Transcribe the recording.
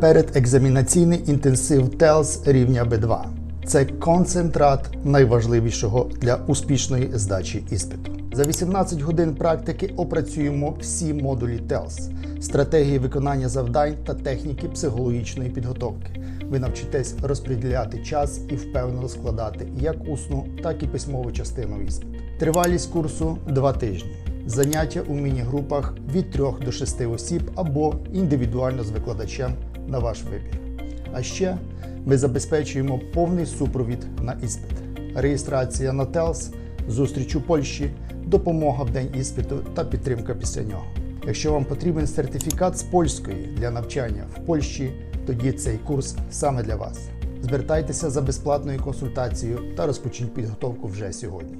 Передекзамінаційний інтенсив TELS рівня B2. Це концентрат найважливішого для успішної здачі іспиту. За 18 годин практики опрацюємо всі модулі TELS, стратегії виконання завдань та техніки психологічної підготовки. Ви навчитесь розподіляти час і впевнено складати як усну, так і письмову частину іспиту. Тривалість курсу 2 тижні. Заняття у міні-групах від 3 до 6 осіб або індивідуально з викладачем на ваш вибір. А ще ми забезпечуємо повний супровід на іспит, реєстрація на ТЕЛС, зустріч у Польщі, допомога в день іспиту та підтримка після нього. Якщо вам потрібен сертифікат з польської для навчання в Польщі, тоді цей курс саме для вас. Звертайтеся за безплатною консультацією та розпочніть підготовку вже сьогодні.